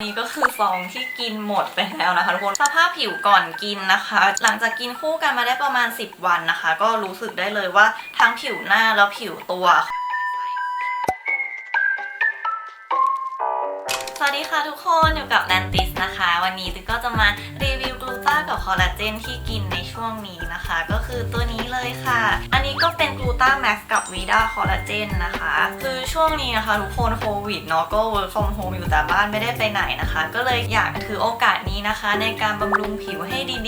นี่ก็คือซองที่กินหมดไปแล้วนะคะทุกคนสภาพผิวก่อนกินนะคะ หลังจากกินคู่กันมาได้ประมาณ 10 วันนะคะ ก็รู้สึกได้เลยว่าทั้งผิวหน้าแล้วผิวตัวสวัสดีค่ะทุกคนอยู่กับแนนติสนะคะ วันนี้ติ๊กก็จะมารีวิวกลูต้ากับคอลลาเจนที่กินใน ช่วงนี้นะคะ ก็คือตัวนี้เลยค่ะ อันนี้ก็เป็นกลูตาแม็กกับวีดาคอลลาเจนนะคะ คือช่วงนี้นะคะ ทุกคนโควิดเนาะก็ work from home อยู่แต่บ้านไม่ได้ไปไหนนะคะ ก็เลยอยากถือโอกาสนี้นะคะ ในการบำรุงผิวให้ดี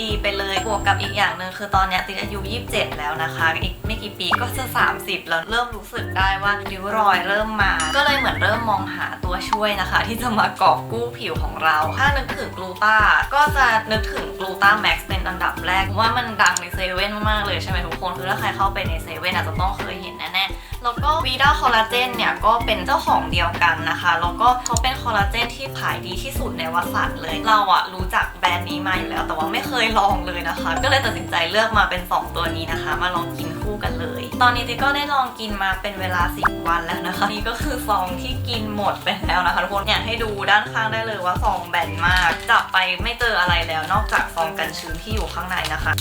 วกกับอีกอย่างหนึ่งคือตอนนี้ติ๊กอายุ 27 แล้วนะคะ อีกไม่กี่ปีก็จะ 30 แล้วเริ่มรู้สึกได้ว่าริ้วรอยเริ่มมา ก็เลยเหมือนเริ่มมองหาตัวช่วยนะคะ ที่จะมากอบกู้ผิวของเรา ถ้านึกถึงกลูต้าก็จะนึกถึงกลูต้าแม็กซ์เป็นอันดับแรกเพราะว่ามันดังในเซเว่นมากๆเลยใช่ไหมทุกคนคือถ้าใครเข้าไปในเซเว่นอาจจะต้องเคยเห็นแน่ๆ แล้วก็วีดาคอลลาเจนเนี่ยก็เป็นเจ้าของเดียวกันนะคะ แล้วก็เขาเป็นคอลลาเจนที่ขายดีที่สุดในวัสันเลย เราอะรู้จักแบรนด์นี้มาอยู่แล้ว แต่ว่าไม่เคยลองเลยนะคะ ก็เลยตัดสินใจเลือกมาเป็น 2 ตัวนี้นะคะ มาลองกินคู่กันเลย ตอนนี้ติ๊กก็ได้ลองกินมาเป็นเวลา 10 วันแล้วนะคะ นี่ก็คือซองที่กินหมดไปแล้วนะคะทุกคนอยากให้ดูด้านข้างได้เลยว่าซองแบนมาก จับไปไม่เจออะไรแล้ว นอกจากซองกันชื้นที่อยู่ข้างในนะคะ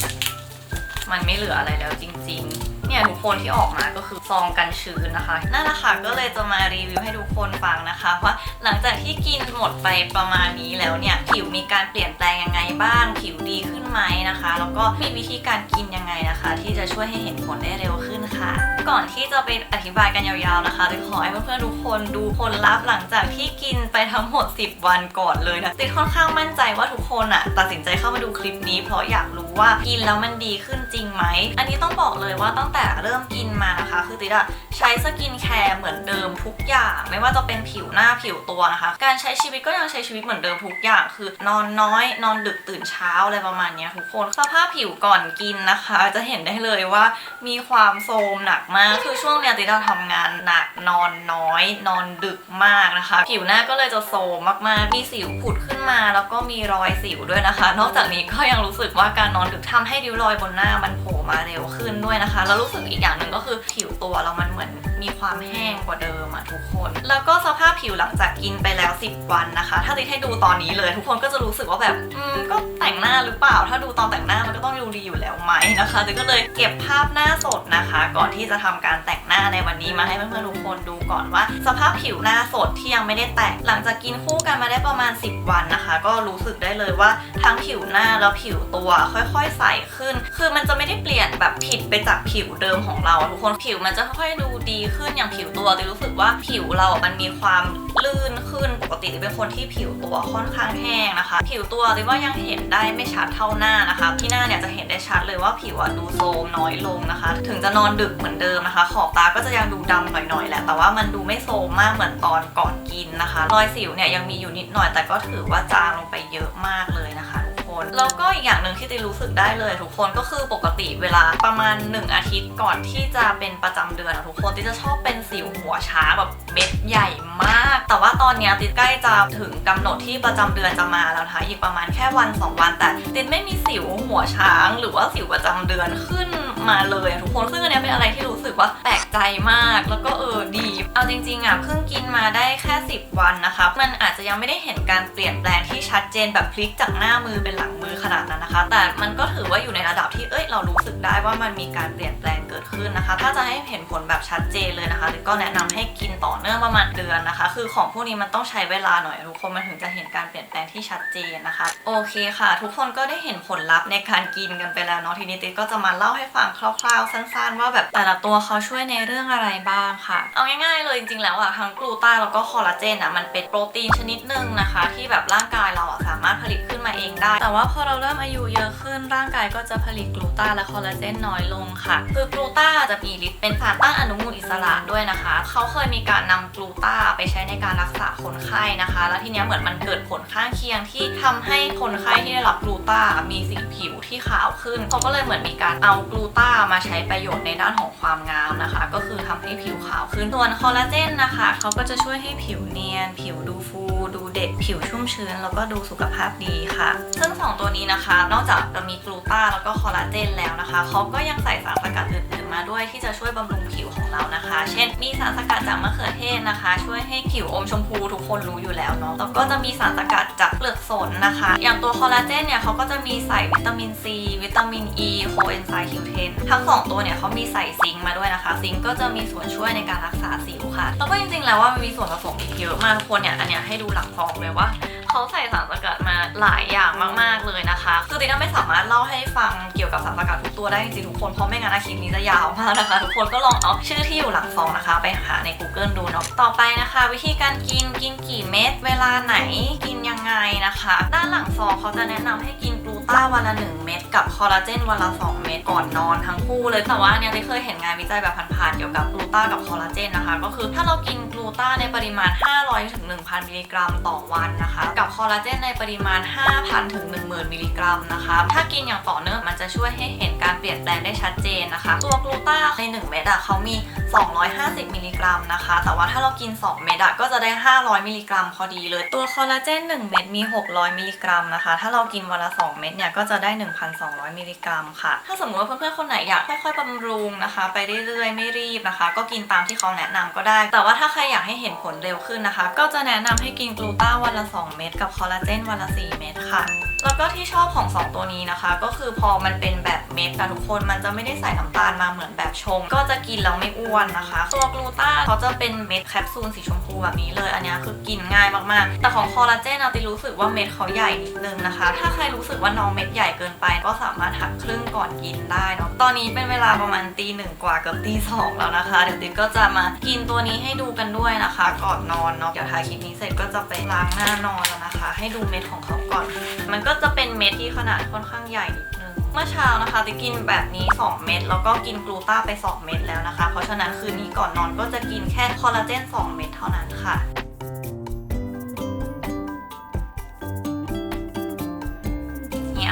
มันไม่เหลืออะไรแล้วจริง ๆ เนี่ยทุกคนที่ออกมาก็คือซองกันชื้นนะคะ นั่นแหละค่ะก็เลยจะมารีวิวให้ทุกคนฟังนะคะว่าหลังจากที่กินหมดไปประมาณนี้แล้วเนี่ยผิวมีการเปลี่ยนแปลงยังไงบ้าง ผิวดีขึ้นไหมนะคะ แล้วก็มีวิธีการกินยังไงนะคะ ที่จะช่วยให้เห็นผลได้เร็วขึ้นค่ะ ก่อนที่จะไปอธิบายกันยาวๆนะคะติ๊กขอให้เพื่อนๆทุกคนดูผลลัพธ์หลังจากที่กินไปทั้งหมด 10 วันก่อนเลยนะติ๊กค่อนข้างมั่นใจว่าทุกคนอะตัดสินใจเข้ามาดูคลิปนี้ เพราะอยากรู้ว่ากินแล้วมันดีขึ้นจริงไหมอันนี้ต้องบอกเลยว่าตั้งแต่เริ่มกินมานะคะ คือติ๊กอะใช้สกินแคร์เหมือนเดิมทุกอย่าง ไม่ว่าจะเป็นผิวหน้าผิวตัวนะคะ การใช้ชีวิตก็ยังใช้ชีวิตเหมือนเดิมทุกอย่าง คือนอนน้อย นอนดึกตื่นเช้าอะไรประมาณนี้ทุกคนสภาพผิวก่อนกินนะคะ จะเห็นได้เลยว่ามีความโทรมหนักมากคือช่วงเนี้ยติ๊กทำงานหนักนอนน้อย นอนดึกมากนะคะ ผิวหน้าก็เลยจะโทรมมากๆมีสิวผุดขึ้นมา แล้วก็มีรอยสิวด้วยนะคะ นอกจากนี้ก็ยังรู้สึกว่าการนอนดึกทำให้ริ้วรอยบนหน้ามันโผล่มาเร็วขึ้นด้วยนะคะแล้วรู้สึกอีกอย่างหนึ่งก็คือผิวตัวเรามันเหมือน มีความแห้งกว่าเดิมอะทุกคน แล้วก็สภาพผิวหลังจากกินไปแล้ว 10 วันนะคะ ถ้าติให้ดูตอนนี้เลย ทุกคนก็จะรู้สึกว่าแบบ อืม ก็แต่งหน้าหรือเปล่า ถ้าดูตอนแต่งหน้ามันก็ต้องดูดีอยู่แล้วไหมนะคะติก็เลยเก็บภาพหน้าสดนะคะ ก่อนที่จะทำการแต่งหน้าในวันนี้มาให้เพื่อนๆทุกคนดูก่อนว่า สภาพผิวหน้าสดที่ยังไม่ได้แต่งหลังจากกินคู่กันมาได้ประมาณ 10 วันนะคะ ก็รู้สึกได้เลยว่าทั้งผิวหน้าแล้วผิวตัวค่อยๆใสขึ้น คือมันจะไม่ได้เปลี่ยนแบบผิดไปจากผิวเดิมของเราทุกคนผิวมันจะค่อยๆดูดีขึ้นอย่างผิวตัวติรู้สึกว่าผิวเรามันมีความลื่นขึ้นปกติเป็นคนที่ผิวตัวค่อนข้างแห้งนะคะ ผิวตัวติว่ายังเห็นได้ไม่ชัดเท่าหน้านะคะ ที่หน้าเนี่ยจะเห็นได้ชัดเลยว่าผิวอะดูโทมน้อยลงนะคะ ถึงจะนอนดึกเหมือนเดิมนะคะ ขอบตาก็จะยังดูดำหน่อยๆแหละแต่ว่ามันดูไม่โทมมากเหมือนตอนก่อนกินนะคะรอยสิวเนี่ยยังมีอยู่นิดหน่อยแต่ก็ถือว่าจางลงไปเยอะมากเลยนะคะ น แล้วก็อีกอย่างหนึ่งที่ติรู้สึกได้เลย ทุกคนก็คือปกติเวลาประมาณ 1 อาทิตย์ก่อนที่จะเป็นประจำเดือนอะทุกคนติจะชอบเป็นสิวหัวช้างแบบเม็ดใหญ่มาก แต่ว่าตอนเนี้ยติใกล้จะถึงกำหนดที่ประจำเดือนจะมาแล้วนะคะอีกประมาณแค่วัน 2 วัน แต่ติไม่มีสิวหัวช้าง หรือว่าสิวประจำเดือนขึ้นมาเลยทุกคนซึ่งอันเนี้ยเป็น สึกว่าแปลกใจมาก แล้วก็เออดี เอาจริงๆอะเพิ่งกินมาได้แค่ 10 วันนะคะ มันอาจจะยังไม่ได้เห็นการเปลี่ยนแปลงที่ชัดเจนแบบพลิกจากหน้ามือเป็นหลังมือขนาดนั้นนะคะ แต่มันก็ถือว่าอยู่ในระดับที่เอ้ยเรารู้สึกได้ว่ามันมีการเปลี่ยนแปลงเกิดขึ้นนะคะ ถ้าจะให้เห็นผลแบบชัดเจนเลยนะคะก็แนะนำให้กินต่อเนื่องประมาณเดือนนะคะ คือของพวกนี้มันต้องใช้เวลาหน่อยทุกคนมันถึงจะเห็นการเปลี่ยนแปลงที่ชัดเจนนะคะ โอเคค่ะ ทุกคนก็ได้เห็นผลลัพธ์ในการกินกันไปแล้วเนาะทีนี้ติ๊กก็จะมาเล่าให้ฟังคร่าวๆ สั้นๆ ว่าแบบแต่ละตัวเขาช่วยในเรื่องอะไรบ้างค่ะ เอาง่ายๆเลยจริงๆแล้วอะทั้งกลูต้าแล้วก็คอลลาเจนอะมันเป็นโปรตีนชนิดหนึ่งนะคะ ที่แบบร่างกายเราอะสามารถผลิต นมาเองได้ แต่ว่าพอเราเริ่มอายุเยอะขึ้นร่างกายก็จะผลิตกลูตาและคอลลาเจนน้อยลงค่ะ คือกลูตาจะมีฤทธิ์เป็นสารต้านอนุมูลอิสระด้วยนะคะ เขาเคยมีการนำกลูตาไปใช้ในการรักษาคนไข้นะคะ แล้วทีเนี้ยเหมือนมันเกิดผลข้างเคียงที่ทำให้คนไข้ที่ได้รับกลูตามีสีผิวที่ขาวขึ้น เขาก็เลยเหมือนมีการเอากลูตามาใช้ประโยชน์ในด้านของความงามนะคะ ก็คือทำให้ผิวขาวขึ้นส่วนคอลลาเจนนะคะ เขาก็จะช่วยให้ผิวเนียน ผิวดูฟู ดูเด็กผิวชุ่มชื้น แล้วก็ดูสุขภาพดีค่ะ ซึ่ง 2 ตัวนี้นะคะ นอกจากจะมีกลูตาแล้วก็คอลลาเจนแล้วนะคะเขาก็ยังใส่สารสกัดอื่นๆมาด้วยที่จะช่วยบำรุงผิวของเรานะคะ เช่น มีสารสกัดจากมะเขือเทศนะคะ ช่วยให้ผิวอมชมพูทุกคนรู้อยู่แล้วเนาะแล้วก็จะมีสารสกัดจากเปลือกสนนะคะ อย่างตัวคอลลาเจนเนี่ยเขาก็จะมีใส่วิตามินซีวิตามินอีโคเอนไซม์คิวเทนทั้งสองตัวเนี่ยเขามีใส่ซิงค์มาด้วยนะคะ ซิงค์ก็จะมีส่วนช่วยในการรักษาสิวค่ะแล้วก็จริงๆแล้วว่ามันมีส่วนผสมอีกเยอะมากทุกคนเนี่ยอันเนี้ยให้ดูหลักฟองเลยว่าเขาใส่สารสกัดมาหลายอย่างมากๆเลยนะคะคือติน่าไม่สามารถเล่าให้ฟังเกี่ยวกับสารสกัดทุกตัวได้จริงๆทุกคนเพราะไม่งั้นอาคลิปนี้จะยาวมากนะคะ ทุกคนก็ลองเอาชื่อที่อยู่หลังฟองนะคะ ไปหาใน Google ดูเนาะต่อไปนะคะ วิธีการกินกินกี่เม็ดเวลาไหนกินยังไงนะคะ ด้านหลังฟองเขาจะแนะนำให้กิน ต้าวันละ 1 เม็ดกับคอลลาเจนวันละ 2 เม็ดก่อนนอนทั้งคู่เลย แต่ว่าเนี่ยได้เคยเห็นงานวิจัยแบบผ่านๆเกี่ยวกับกลูต้ากับคอลลาเจนนะคะ ก็คือถ้าเรากินกลูต้าในปริมาณ 500ถึง1,000 มิลลิกรัมต่อวันนะคะ กับคอลลาเจนในปริมาณ 5,000ถึง10,000 มิลลิกรัมนะคะ ถ้ากินอย่างต่อเนื่องมันจะช่วยให้เห็นการเปลี่ยนแปลงได้ชัดเจนนะคะ ตัวกลูต้าใน 1 เม็ดอะเขามี 250 มิลลิกรัมนะคะ แต่ว่าถ้าเรากิน 2 เม็ดอะก็จะได้ 500 มิลลิกรัมพอดีเลย ตัวคอลลาเจน1 เม็ดมี 600 มิลลิกรัมนะคะ ถ้าเรากินวันละ 2 เม็ดเนี่ยก็จะได้ 1,200 มิลลิกรัมค่ะ ถ้าสมมติว่าเพื่อนๆคนไหนอยากค่อยๆบำรุงนะคะ ไปเรื่อยๆไม่รีบนะคะ ก็กินตามที่เขาแนะนำก็ได้ แต่ว่าถ้าใครอยากให้เห็นผลเร็วขึ้นนะคะ ก็จะแนะนำให้กินกลูต้าวันละ 2 เม็ดกับคอลลาเจนวันละ 4 เม็ดค่ะ แล้วก็ที่ชอบของ 2 ตัวนี้นะคะ ก็คือพอมันเป็นแบบเม็ดค่ะทุกคนมันจะไม่ได้ใส่น้ำตาลมาเหมือนแบบชง ก็จะกินแล้วไม่อ้วนนะคะตัวกลูต้าเขาจะเป็นเม็ดแคปซูลสีชมพูแบบนี้เลย อันนี้คือกินง่ายมากๆ แต่ของคอลลาเจนอาติรู้สึกว่าเม็ดเขาใหญ่นิดนึงนะคะ ถ้าใครรู้สึกว่าน้องเม็ดใหญ่เกินไป ก็สามารถหักครึ่งก่อนกินได้เนาะตอนนี้เป็นเวลาประมาณตีหนึ่งกว่าเกือบตีสองแล้วนะคะ เดี๋ยวติ๊กก็จะมากินตัวนี้ให้ดูกันด้วยนะคะก่อนนอนเนาะเดี๋ยวถ่ายคลิปนี้เสร็จก็จะไปล้างหน้านอนแล้วนะคะ ให้ดูเม็ดของเขาก่อนมันก็็จะเป็นเม็ดที่ขนาดค่อนข้างใหญ่นิดนึง เมื่อเช้านะคะจะกกินแบบนี้ 2 เม็ดแล้วก็กินกลูต้าไป 2 เม็ดแล้วนะคะ เพราะฉะนั้นคืนนี้ก่อนนอนก็จะกินแค่คอลลาเจน 2 เม็ดเท่านั้นค่ะ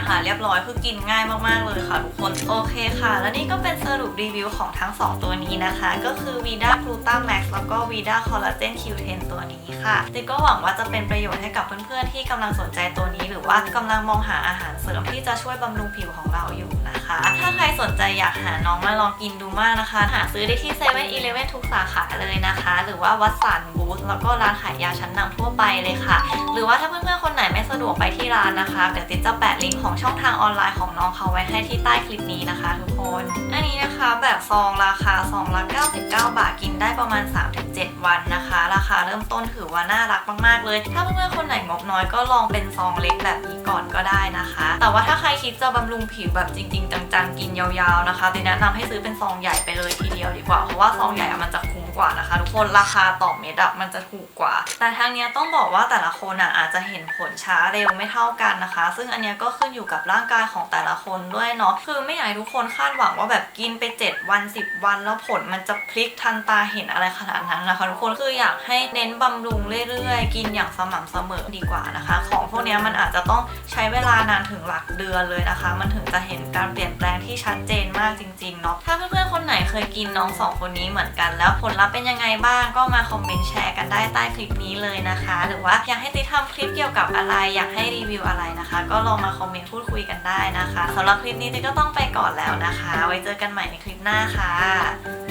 ค่ะ เรียบร้อยคือกินง่ายมากๆเลยค่ะทุกคนโอเคค่ะ แล้วนี่ก็เป็นสรุปรีวิวของทั้ง 2 ตัวนี้นะคะ ก็คือ Vida Gluta Max แล้วก็ Vida Collagen Q10 ตัวนี้ค่ะติ๊กก็หวังว่าจะเป็นประโยชน์ให้กับเพื่อนๆที่กำลังสนใจตัวนี้ หรือว่ากำลังมองหาอาหารเสริมที่จะช่วยบำรุงผิวของเราอยู่นะคะ ถ้าใครสนใจอยากหาน้องมาลองกินดูมากนะคะ หาซื้อได้ที่7 e เ e ่ e อทุกสาขาเลยนะคะ หรือว่าวัดสันบูธแล้วก็ร้านขายยาชั้นนำทั่วไปเลยค่ะ หรือว่าถ้าเพื่อนๆคนไหนไม่สะดวกไปที่ร้านนะคะเดี๋ยวติ๊กจะแปะลิงก์ของช่องทางออนไลน์ของน้องเขาไว้ให้ที่ใต้คลิปนี้นะคะทุกคน อันนี้นะคะแบบซองราคาซองละ99 บาทกินได้ประมาณ 3-7 วันนะคะ ราคาเริ่มต้นถือว่าน่ารักมากๆเลย ถ้าเพื่อนๆคนไหนงบน้อยก็ลองเป็นซองเล็กแบบนี้ก่อนก็ได้นะคะ แต่ว่าถ้าใครคิดจะบำรุงผิวแบบจริง ๆ จังๆกินยาวๆนะคะติแนะนำให้ซื้อเป็นซองใหญ่ไปเลยทีเดียวดีกว่าเพราะว่าซองใหญ่อะมันจะคุ้ม กว่านะคะ ทุกคนราคาต่อเม็ดอะมันจะถูกกว่า แต่ทางเนี้ยต้องบอกว่าแต่ละคนอะอาจจะเห็นผลช้าเร็วไม่เท่ากันนะคะ ซึ่งอันเนี้ยก็ขึ้นอยู่กับร่างกายของแต่ละคนด้วยเนาะคือไม่อยากให้ทุกคนคาดหวังว่าแบบกินไป 7 วัน 10 วัน แล้วผลมันจะพลิกทันตาเห็นอะไรขนาดนั้นนะคะทุกคนคืออยากให้เน้นบำรุงเรื่อยๆ กินอย่างสม่ำเสมอดีกว่านะคะ ของพวกเนี้ยมันอาจจะต้องใช้เวลานานถึงหลักเดือนเลยนะคะ มันถึงจะเห็นการเปลี่ยนแปลงที่ชัดเจนมากจริงๆเนาะถ้าเพื่อนๆคนไหนเคยกินน้องสองคนนี้เหมือนกันแล้วผลลัพธ์เป็นยังไงบ้างก็มาคอมเมนต์แชร์กันได้ใต้คลิปนี้เลยนะคะ หรือว่าอยากให้ติทำคลิปเกี่ยวกับอะไร อยากให้รีวิวอะไรนะคะ ก็ลองมาคอมเมนต์พูดคุยกันได้นะคะสำหรับคลิปนี้ติก็ต้องไปก่อนแล้วนะคะ ไว้เจอกันใหม่ในคลิปหน้าค่ะ